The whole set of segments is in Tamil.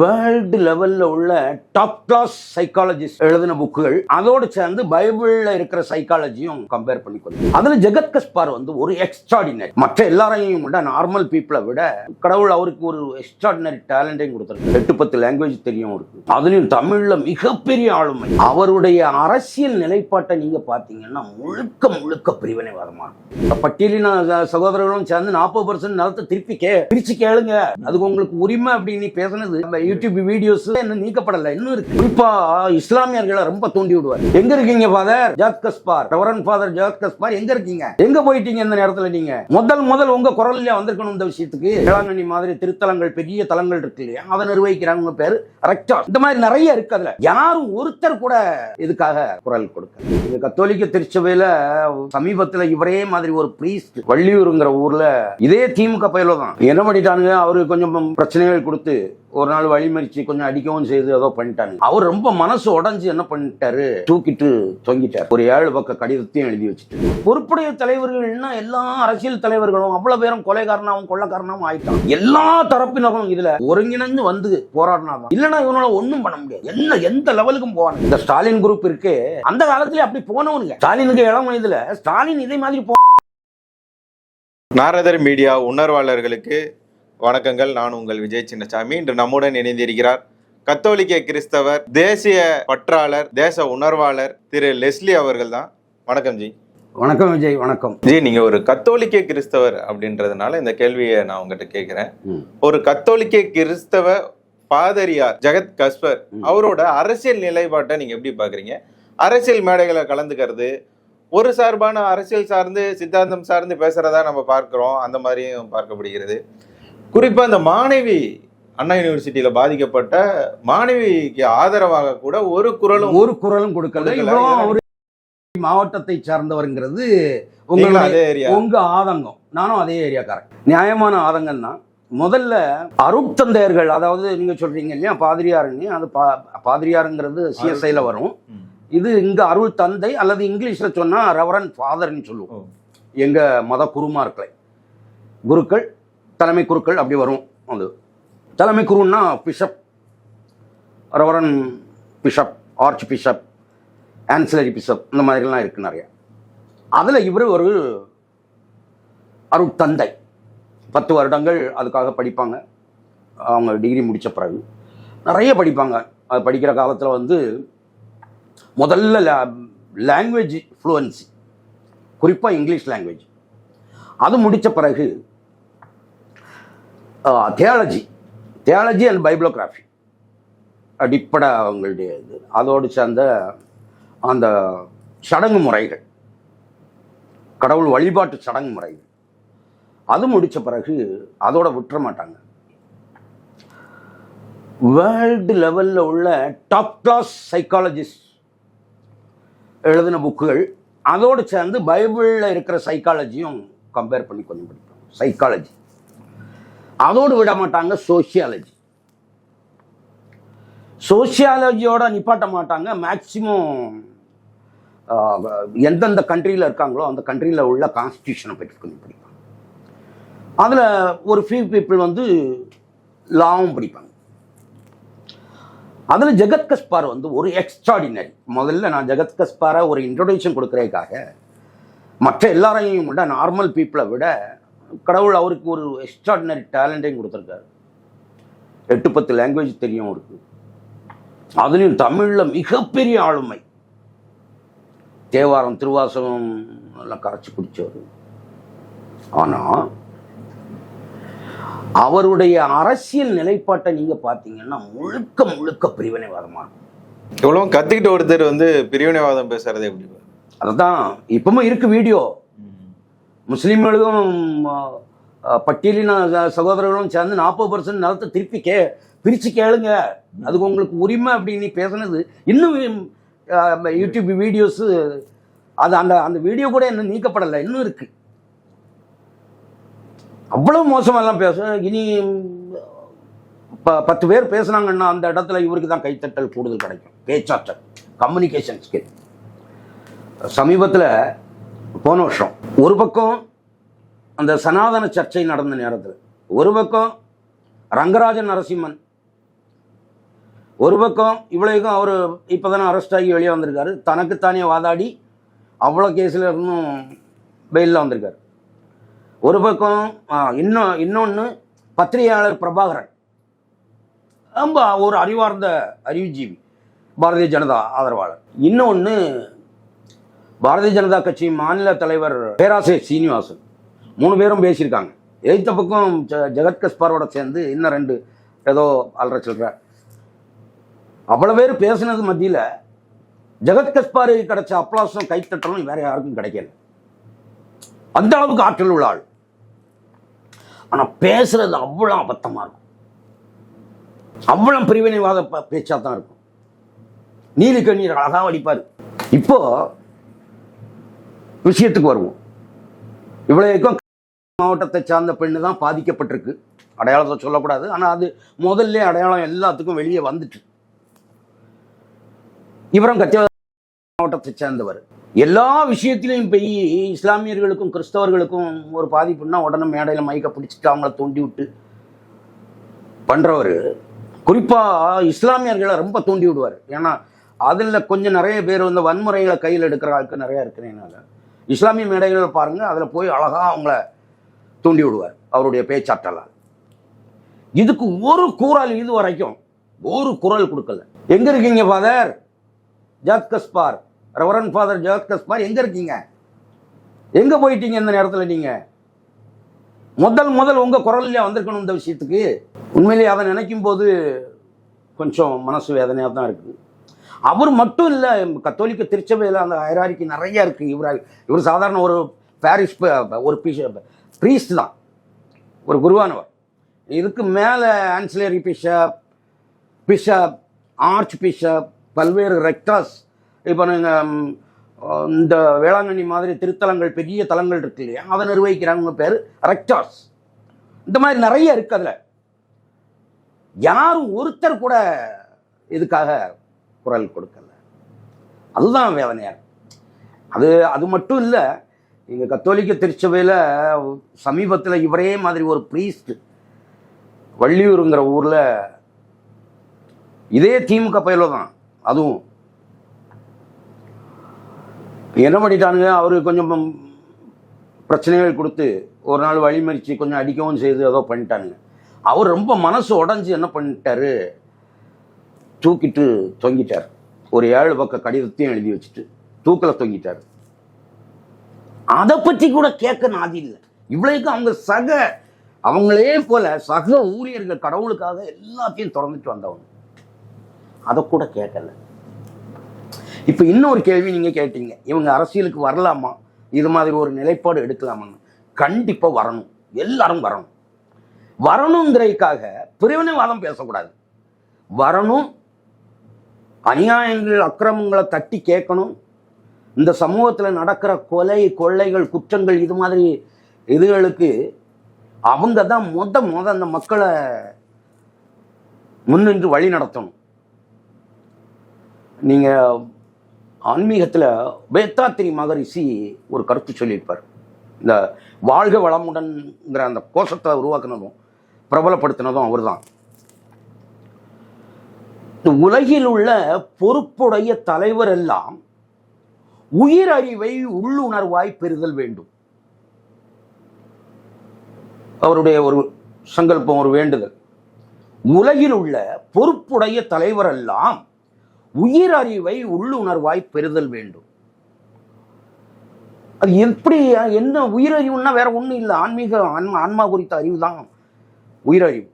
வேர்ல்டு லெவல்ல உள்ள டாப் கிளாஸ் சைக்காலஜிஸ்ட் எழுதின புக்குகள் அதோடு சேர்ந்து பைபிள்ல இருக்கிற சைக்காலஜியும் கம்பேர் பண்ணி கொஞ்சம் அதுல ஜெகத் கஸ்பார் வந்து ஒரு எக்ஸ்ட்ராடினரி மற்ற எல்லாரையும் விட நார்மல் பீப்புளை விட கடவுள் அவருக்கு ஒரு எக்ஸ்ட்ராடினரி டேலண்டையும் கொடுத்துருக்கு எட்டு பத்து லாங்குவேஜ் தெரியும் இருக்கு அதுலயும் தமிழ்ல மிகப்பெரிய ஆளுமை. அவருடைய அரசியல் நிலைப்பாட்டை நீங்க பாத்தீங்கன்னா முழுக்க முழுக்க பிரிவினைவாதமா இருக்கும். பட்டியலின சகோதரர்களும் சேர்ந்து நாற்பது பர்சன்ட் நிலத்தை திருப்பி கே பிரிச்சு கேளுங்க. அதுக்கு உங்களுக்கு உரிமை அப்படின்னு நீ பேசுனது நம்ம யூடியூப் வீடியோஸ் இன்னும் நீக்கப்படல இன்னும் இருக்கு. குறிப்பா இஸ்லாமியர்களை ரொம்ப தூண்டி விடுவார். எங்க இருக்கீங்க father Jagath Gaspar. Reverend father Jagath Gaspar எங்க இருக்கீங்க? எங்க போயிட்டீங்க இந்த நேரத்துல நீங்க? முதல் முதல் உங்க குரல்ல வந்திருக்கணும் இந்த விஷயத்துக்கு. வேளாங்கண்ணி மாதிரி திருத்தலங்கள் பெரிய தலங்கள் இருக்கு இல்லையா? அதை நிர்வகிக்கிறாங்க பேரு ரெக்டார் இந்த மாதிரி நிறைய இருக்கு அதுல. யாரும் ஒருத்தர் கூட இதுக்காக குரல் கொடுக்க இந்த கத்தோலிக்க திருச்சபையில சமீபத்துல இவரே மாதிரி ஒரு பிரீஸ்ட் வள்ளியூருங்கிற ஊர்ல இதே திமுக பயில தான் என்ன பண்ணிட்டானுங்க? அவருக்கு கொஞ்சம் பிரச்சனைகள் கொடுத்து ஒரு நாள் வழிமறிச்சு கொஞ்சம் அடிக்கவும் செய்து ஏதோ பண்ணிட்டாங்க அவர் ரொம்ப மனசு உடஞ்சு என்ன பண்ணிட்டாரு? தூக்கிட்டு தொங்கிட்டார். ஒரு ஏழு பக்க கடிதத்தையும் எழுதி வச்சுட்டு பொறுப்புடைய தலைவர்கள்னா எல்லா அரசியல் தலைவர்களும் அவ்வளவு பேரும் கொலைகாரனாகவும் கொள்ளக்காரனாகவும் ஆயிட்டான் எல்லா தரப்பினரும் இதுல ஒருங்கிணைந்து வந்து போராடினாதான் இல்லைன்னா இவனால ஒன்னும் பண்ண முடியாது. என்ன எந்த லெவலுக்கும் போவாங்க இந்த ஸ்டாலின் குரூப் இருக்கு அந்த காலத்துல அப்படி போனவனுங்க. ஸ்டாலினுக்கு இளம் வயதுல ஸ்டாலின் இதே மாதிரி போ நாரதர் மீடியா உணர்வாளர்களுக்கு வணக்கங்கள். நான் உங்கள் விஜய் சின்னசாமி. இன்று நம்முடன் இணைந்திருக்கிறார் கத்தோலிக்க கிறிஸ்தவர் தேசிய பற்றாளர் தேச உணர்வாளர் திரு லெஸ்லி அவர்கள் தான் வணக்கம் ஜி. வணக்கம் விஜய் வணக்கம். ஜி நீங்க ஒரு கத்தோலிக்க கிறிஸ்தவர் அப்படின்றதுனால இந்த கேள்வியை நான் உங்ககிட்ட கேட்கிறேன். ஒரு கத்தோலிக்க கிறிஸ்தவ பாதரியார் ஜெகத் கஸ்பர் ம். அவரோட அரசியல் நிலைப்பாட்டை நீங்க எப்படி பாக்குறீங்க? அரசியல் மேடைகளை கலந்துக்கிறது ஒரு சார்பான அரசியல் சார்ந்து சித்தாந்தம் சார்ந்து பேசுறதா நம்ம பார்க்கிறோம். அந்த மாதிரியும் பார்க்கப்படுகிறது. குறிப்பா இந்த மாணவி அண்ணா யூனிவர்சிட்டியில பாதிக்கப்பட்ட மாணவிக்கு ஆதரவாக கூட ஒரு குரலும் ஒரு குரலும் கொடுக்கல. அவரு மாவட்டத்தை சார்ந்தவருங்கிறது உங்களுடைய உங்க ஆதங்கம். நானும் அதே ஏரியாக்காரன். நியாயமான ஆதங்கம் தான் முதல்ல அருட்தந்தையர்கள் அதாவது நீங்க சொல்றீங்க இல்லையா பாதிரியாருன்னு அது பா- பாதிரியாருங்கிறது சிஎஸ்ஐல வரும். இது இங்க அருள் தந்தை அல்லது இங்கிலீஷ்ல சொன்னா ரெவரன் ஃபாதர்னு சொல்லுவோம். எங்க மத குருமார்களை. குருக்கள் தலைமை குருக்கள் அப்படி வரும். அது. தலைமை குருன்னா bishop. Reverend bishop archbishop ancillary bishop இந்த மாதிரிலாம் இருக்குது நிறைய. அதில் இவர் ஒரு அருட்தந்தை. பத்து வருடங்கள் அதுக்காக படிப்பாங்க. அவங்க டிகிரி முடித்த பிறகு. நிறைய படிப்பாங்க. அது படிக்கிற காலத்தில் வந்து முதல்ல லாங்குவேஜ் ஃப்ளூவன்சி குறிப்பாக இங்கிலீஷ் லாங்குவேஜ் அது முடித்த பிறகு தியாலஜி தியாலஜி அண்ட் பைபிளோகிராஃபி அடிப்படை அவங்களுடைய இது. அதோடு சேர்ந்த அந்த சடங்கு முறைகள். கடவுள் வழிபாட்டு சடங்கு முறைகள். அது முடித்த பிறகு அதோட விட்டுற மாட்டாங்க. வேர்ல்டு லெவலில் உள்ள டாப் கிளாஸ் சைக்காலஜிஸ்ட் எழுதின புக்குகள் அதோடு சேர்ந்து பைபிளில் இருக்கிற சைக்காலஜியும் கம்பேர் பண்ணி கொஞ்சம் படிப்போம். சைக்காலஜி அதோடு விட மாட்டாங்க சோஷியாலஜி சோசியாலஜியோட நிப்பாட்ட மாட்டாங்க. மேக்சிமம் எந்தெந்த கண்ட்ரியில் இருக்காங்களோ அந்த கண்ட்ரியில் உள்ள கான்ஸ்டியூஷனை பற்றி கொஞ்சம் படிப்பாங்க. அதில் ஒரு ஃபியூ பீப்புள் வந்து லாவும் படிப்பாங்க. அதில் ஜெகத் கஸ்பார் வந்து ஒரு எக்ஸ்ட்ராடினரி முதல்ல நான் ஜெகத் கஸ்பாரை ஒரு இன்ட்ரொடக்ஷன் கொடுக்குறதுக்காக மற்ற எல்லாரையும் விட நார்மல் பீப்புளை விட கடவுள் அவருக்கு ஒரு எக்ஸ்ட்ராடினரி டேலண்டையும் கொடுத்துருக்காரு. எட்டு பத்து லாங்குவேஜ் தெரியும் அவருக்கு. அதுலேயும் தமிழில் மிகப்பெரிய ஆளுமை. தேவாரம் திருவாசகம் எல்லாம் கரைச்சி குடிச்சவர். ஆனால் அவருடைய அரசியல் நிலைப்பாட்டை நீங்க பார்த்தீங்கன்னா முழுக்க முழுக்க பிரிவினைவாதமா இருக்கும். இவ்வளவு கத்துக்கிட்டு ஒருத்தர் வந்து பிரிவினைவாதம் பேசுறது எப்படி அதுதான் இப்பவும் இருக்கு வீடியோ முஸ்லீம்களும் பட்டியலின சகோதரர்களும் சேர்ந்து நாற்பது பர்சன்ட் நிலத்தை திருப்பி கே பிரித்து கேளுங்க. அதுக்கு உங்களுக்கு உரிமை அப்படின்னு பேசுனது. இன்னும் யூடியூப் வீடியோஸு அது அந்த அந்த வீடியோ கூட இன்னும் நீக்கப்படலை. இன்னும் இருக்கு. அவ்வளோ மோசமெல்லாம் பேச இனி ப- பத்து பேர் பேசுனாங்கன்னா அந்த இடத்துல இவருக்கு தான் கைத்தட்டல் கூடுதல் கிடைக்கும். பேச்சாற்றல் கம்யூனிகேஷன் ஸ்கில் சமீபத்தில் போன வருஷம். ஒரு பக்கம் அந்த சனாதன சர்ச்சை நடந்த நேரத்தில் ஒரு பக்கம் ரங்கராஜன் நரசிம்மன் ஒரு பக்கம் இவ்வளவுக்கும் அவர் இப்போ தானே அரெஸ்ட் ஆகி வெளியே வந்திருக்காரு. தனக்குத்தானே வாதாடி அவ்வளோ கேஸில் இருந்தும் பெயிலில் வந்திருக்காரு. ஒரு பக்கம் இன்னும் இன்னொன்று பத்திரிகையாளர் பிரபாகரன். ரொம்ப ஒரு அறிவார்ந்த அறிவுஜீவி பாரதிய ஜனதா ஆதரவாளர். இன்னொன்று பாரதிய ஜனதா கட்சி மாநில தலைவர் பேராசை சீனிவாசன். மூணு பேரும் பேசியிருக்காங்க. எய்த்த பக்கம் ஜ- ஜெகத் கஸ்பாரோட சேர்ந்து இன்னும் ரெண்டு ஏதோ அல்ற சொல்ற அவ்வளோ பேர் பேசினது மத்தியில் ஜெகத் கஸ்பாருக்கு கிடைச்ச அப்ளாஸும் கைத்தட்டலும் வேற யாருக்கும் கிடைக்கல. அந்த அளவுக்கு ஆற்றல் உள்ள ஆள். ஆனால் பேசுறது அவ்வளோ அபத்தமாக இருக்கும். அவ்வளோ பிரிவினைவாத ப- பேச்சா தான் இருக்கும். நீலி கண்ணீர் அழகாக வடிப்பார். இப்போ விஷயத்துக்கு வருவோம். இவ்வளோக்கும் மாவட்டத்தை சார்ந்த பெண்ணு தான் பாதிக்கப்பட்டிருக்கு. அடையாளத்தை சொல்லக்கூடாது. ஆனால் அது முதல்ல அடையாளம் எல்லாத்துக்கும் வெளியே வந்துட்டு. இவரும் கத்திய மாவட்டத்தை சேர்ந்தவர். எல்லா விஷயத்திலையும் போய் இஸ்லாமியர்களுக்கும் கிறிஸ்தவர்களுக்கும் ஒரு பாதிப்புன்னா உடனே மேடையில் மைக்க பிடிச்சிட்டு அவங்கள தூண்டி விட்டு பண்றவர். குறிப்பாக இஸ்லாமியர்களை ரொம்ப தூண்டி விடுவார் ஏன்னா அதில் கொஞ்சம் நிறைய பேர் வந்து வன்முறைகளை கையில் எடுக்கிற ஆட்கள் இருக்கிறேன் இருக்கிறதுனால இஸ்லாமிய மேடைகளை பாருங்கள் அதில் போய் அழகாக அவங்கள தூண்டி விடுவார் அவருடைய பேச்சாற்றலால். இதுக்கு ஒரு கூறல் இது வரைக்கும் ஒரு குரல் கொடுக்கல. எங்க இருக்கீங்க father Jagath Gaspar. Reverend father Jagath Gaspar எங்க இருக்கீங்க? எங்க போயிட்டீங்க இந்த நேரத்தில் நீங்க? முதல் முதல் உங்க குரல்லையா வந்திருக்கணும் இந்த விஷயத்துக்கு. உண்மையிலேயே அதை நினைக்கும் போது கொஞ்சம் மனசு வேதனையாக தான் இருக்குது. அவர் மட்டும் இல்லை கத்தோலிக்க திருச்சபையில் அந்த ஹைராரிக்கு நிறைய இருக்கு. இவர் இவர் சாதாரண ஒரு பாரிஸ் ப- ஒரு ப்ரீஸ்ட் தான். ஒரு குருவானவர். இதுக்கு மேலே ancillary bishop bishop archbishop பல்வேறு ரெக்டர்ஸ் இப்போ நீங்கள் இந்த வேளாங்கண்ணி மாதிரி திருத்தலங்கள் பெரிய தலங்கள் இருக்கு இல்லையா? அதை நிர்வகிக்கிறவங்க பேர் ரெக்டர்ஸ் இந்த மாதிரி நிறைய இருக்கு அதில். யாரும் ஒருத்தர் கூட இதுக்காக குரல் கொடுக்கல. அதுதான் வேதனையாக அது அது மட்டும் இல்லை எங்கள் கத்தோலிக்க திருச்சபையில் சமீபத்தில் இவரே மாதிரி ஒரு ப்ரீஸ்ட் வள்ளியூருங்கிற ஊரில் இதே திமுக பயில தான் அதுவும். என்ன பண்ணிட்டானுங்க? அவரு கொஞ்சம் பிரச்சனைகள் கொடுத்து ஒரு நாள் வழிமறிச்சு கொஞ்சம் அடிக்கவும் செய்து ஏதோ பண்ணிட்டானுங்க. அவர் ரொம்ப மனசு உடஞ்சி என்ன பண்ணிட்டாரு? தூக்கிட்டு தொங்கிட்டார். ஒரு ஏழு பக்க கடிதத்தையும் எழுதி வச்சுட்டு தூக்கில் தொங்கிட்டார். அதை பற்றி கூட கேட்க நாதி இல்லை. இவ்வளவுக்கு அவங்க சக அவங்களே போல சக ஊழியர்கள் கடவுளுக்காக எல்லாத்தையும் திறந்துட்டு வந்தவங்க. அதை கூட கேட்கல. இப்போ இன்னொரு கேள்வி நீங்க கேட்டீங்க. இவங்க அரசியலுக்கு வரலாமா? இது மாதிரி ஒரு நிலைப்பாடு எடுக்கலாமான்னு. கண்டிப்பா வரணும். எல்லாரும் வரணும். வரணுங்கிறதுக்காக பிரிவினைவாதம் பேசக்கூடாது. வரணும் அநியாயங்கள் அக்கிரமங்களை தட்டி கேட்கணும். இந்த சமூகத்தில் நடக்கிற கொலை கொள்ளைகள் குற்றங்கள் இது மாதிரி இதுகளுக்கு அவங்க தான் மொத மொத அந்த மக்களை முன்னின்று வழி நடத்தணும். நீங்கள் ஆன்மீகத்தில் வேத்தாத்திரி மகரிஷி ஒரு கருத்து சொல்லியிருப்பார். இந்த வாழ்க வளமுடன்ங்கிற அந்த கோஷத்தை உருவாக்குனதும் பிரபலப்படுத்தினதும் அவர் தான் உலகில் உள்ள பொறுப்புடைய தலைவர் எல்லாம் உயிரறிவை உள்ளுணர்வாய் பெறுதல் வேண்டும். அவருடைய ஒரு சங்கல்பம் ஒரு வேண்டுதல். உலகில் உள்ள பொறுப்புடைய தலைவர் எல்லாம் உயிரறிவை உள்ளுணர்வாய் பெறுதல் வேண்டும். அது எப்படி என்ன உயிரறிவுன்னா வேற ஒண்ணும் இல்லை. ஆன்மீக ஆன்மா ஆன்மா குறித்த அறிவு தான் உயிரறிவு.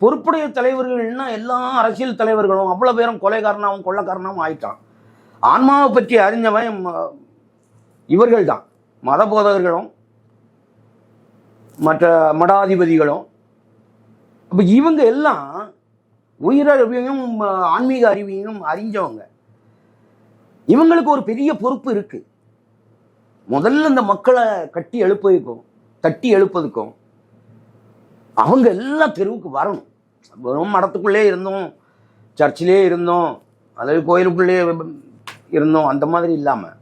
பொறுப்புடைய தலைவர்கள்னா எல்லா அரசியல் தலைவர்களும் அவ்வளோ பேரும் கொலைகாரனாகவும் கொள்ளக்காரனாகவும் ஆயிட்டான். ஆன்மாவை பற்றி அறிஞ்சவன் இவர்கள் தான் மத போதகர்களும் மற்ற மடாதிபதிகளும். அப்போ இவங்க எல்லாம் உயிரறிவையும் ஆன்மீக அறிவையும் அறிஞ்சவங்க. இவங்களுக்கு ஒரு பெரிய பொறுப்பு இருக்குது முதல்ல இந்த மக்களை கட்டி எழுப்பதுக்கும் தட்டி எழுப்பதுக்கும் அவங்க எல்லாம் தெருவுக்கு வரணும். வெறும் மடத்துக்குள்ளே இருந்தோம். சர்ச்சிலே இருந்தோம். அல்லது கோயிலுக்குள்ளே இருந்தோம். அந்த மாதிரி இல்லாமல்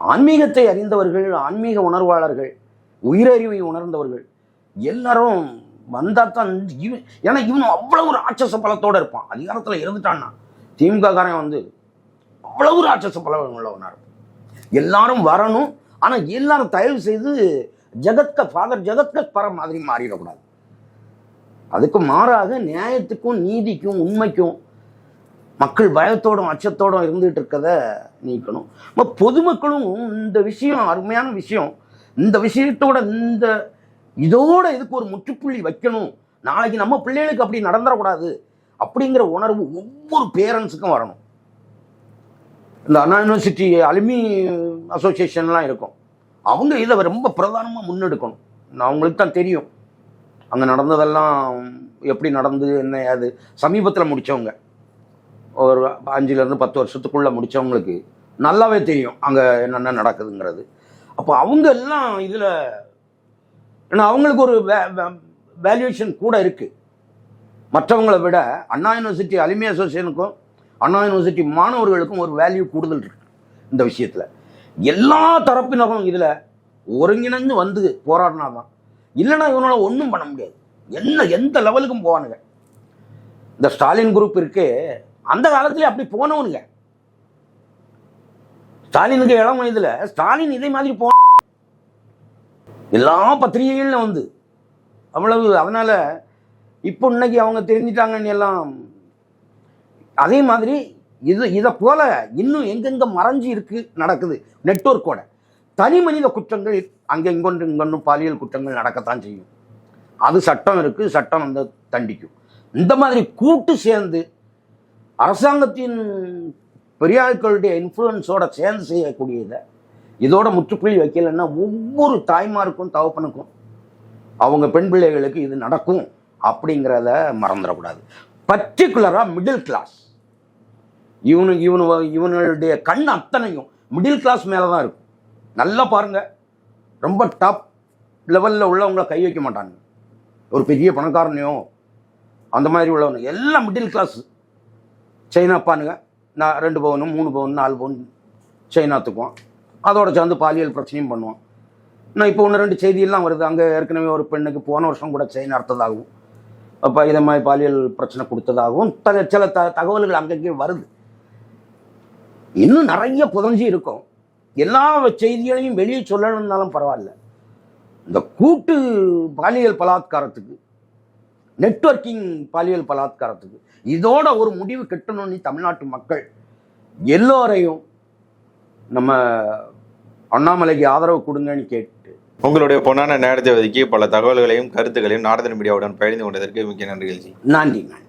ஆன்மீகத்தை அறிந்தவர்கள் ஆன்மீக உணர்வாளர்கள் உயிரறிவை உணர்ந்தவர்கள் எல்லாரும் வந்தால் தான் இவன் ஏன்னா அவ்வளோ ஒரு ராட்சச பலத்தோடு இருப்பான். அதிகாரத்தில் இருந்துட்டான்னா திமுக காரன் வந்து அவ்வளவு ராட்சச பலம் உள்ளவனா இருப்பான். எல்லாரும் வரணும். ஆனால் எல்லாரும் தயவு செய்து ஜெகத்க ஃபாதர் ஜெகத்க பரம் மாதிரி மாறிடக்கூடாது. அதுக்கு மாறாக நியாயத்துக்கும் நீதிக்கும் உண்மைக்கும் மக்கள் பயத்தோடும் அச்சத்தோடும் இருந்துகிட்டு இருக்கத நீக்கணும். அப்ப பொதுமக்களும் இந்த விஷயம் அருமையான விஷயம் இந்த விஷயத்தோட இந்த இதோட இதுக்கு ஒரு முற்றுப்புள்ளி வைக்கணும். நாளைக்கு நம்ம பிள்ளைகளுக்கு அப்படி நடந்துடக்கூடாது அப்படிங்கிற உணர்வு ஒவ்வொரு பேரண்ட்ஸுக்கும் வரணும். இந்த அண்ணா யூனிவர்சிட்டி அலுமி அசோசியேஷன்லாம் இருக்கும். அவங்க இதை ரொம்ப பிரதானமாக முன்னெடுக்கணும். நான் அவங்களுக்கு தான் தெரியும். அங்கே நடந்ததெல்லாம் எப்படி நடந்து என்ன அது சமீபத்தில் முடித்தவங்க ஒரு அஞ்சுலேருந்து பத்து வருஷத்துக்குள்ளே முடித்தவங்களுக்கு நல்லாவே தெரியும் அங்கே என்னென்ன நடக்குதுங்கிறது. அப்போ அவங்க எல்லாம் இதில் ஏன்னா அவங்களுக்கு ஒரு வேல்யூவேஷன் கூட இருக்குது மற்றவங்களை விட அண்ணா யூனிவர்சிட்டி அலுமி அசோசியேஷனுக்கும் அண்ணா யூனிவர்சிட்டி மாணவர்களுக்கும் ஒரு வேல்யூ கூடுதல் இருக்கு இந்த விஷயத்தில். எல்லா தரப்பினரும் இதில் ஒருங்கிணைந்து வந்து போராடினா தான் இல்லைன்னா இவனால ஒன்றும் பண்ண முடியாது. என்ன எந்த லெவலுக்கும் போவானுங்க. இந்த ஸ்டாலின் குரூப் இருக்கு அந்த காலத்துல அப்படி போனவனுங்க. ஸ்டாலினுக்கு இளம் வயதுல ஸ்டாலின் இதே மாதிரி போ எல்லா பத்திரிகைகள்ல வந்து அவ்வளவு அதனால இப்போ இன்னைக்கு அவங்க தெரிஞ்சிட்டாங்கன்னு எல்லாம் அதே மாதிரி இது இதை போல இன்னும் எங்கெங்க மறைஞ்சு இருக்கு நடக்குது நெட்ஒர்க்கோட தனி மனித குற்றங்கள் அங்கே இங்கொன்று இங்கொன்றும் பாலியல் குற்றங்கள் நடக்கத்தான் செய்யும். அது சட்டம் இருக்கு சட்டம் வந்து தண்டிக்கும். இந்த மாதிரி கூட்டு சேர்ந்து அரசாங்கத்தின் பெரியாட்களுடைய இன்ஃப்ளூயன்ஸோட சேர்ந்து செய்யக்கூடியதை இதோட முற்றுப்புள்ளி வைக்கலைன்னா ஒவ்வொரு தாய்மாருக்கும் தகப்பனுக்கும் அவங்க பெண் பிள்ளைகளுக்கு இது நடக்கும் அப்படிங்கிறத மறந்துடக்கூடாது. பர்டிகுலராக மிடில் கிளாஸ் இவனு இவனு இவனுடைய கண் அத்தனையும் மிடில் கிளாஸ் மேலே தான் இருக்கும். நல்லா பாருங்க. ரொம்ப டாப் லெவலில் உள்ளவங்கள கை வைக்க மாட்டாங்க ஒரு பெரிய பணக்காரனையோ அந்த மாதிரி உள்ளவங்க எல்லாம் மிடில் கிளாஸ் சைனாப்பானுங்க நான் ரெண்டு பவுனும் மூணு பவுன் நாலு பவுன் சைனா தூக்குவான் அதோட சேர்ந்து பாலியல் பிரச்சனையும் பண்ணுவான். நான் இப்போ ஒன்று ரெண்டு செய்தியெல்லாம் வருது. அங்கே ஏற்கனவே ஒரு பெண்ணுக்கு போன வருஷம் கூட சைனா அறுத்ததாகவும் அப்போ இதை மாதிரி பாலியல் பிரச்சனை கொடுத்ததாகவும் த சில த தகவல்கள் அங்கங்கே வருது. இன்னும் நிறைய புதஞ்சு இருக்கும். எல்லா செய்திகளையும் வெளியே சொல்லணும்னாலும் பரவாயில்ல. இந்த கூட்டு பாலியல் பலாத்காரத்துக்கு நெட்வொர்க்கிங் பாலியல் பலாத்காரத்துக்கு இதோட ஒரு முடிவு கட்டணும்னு தமிழ்நாட்டு மக்கள் எல்லோரையும் நம்ம அண்ணாமலைக்கு ஆதரவு கொடுங்கன்னு கேட்டு. உங்களுடைய பொன்னான நேரத்தை ஒதுக்கி பல தகவல்களையும் கருத்துக்களையும் நாரதன் மீடியாவுடன் பகிர்ந்து கொண்டதற்கு மிக்க நன்றிகள் நன்றி நன்றி.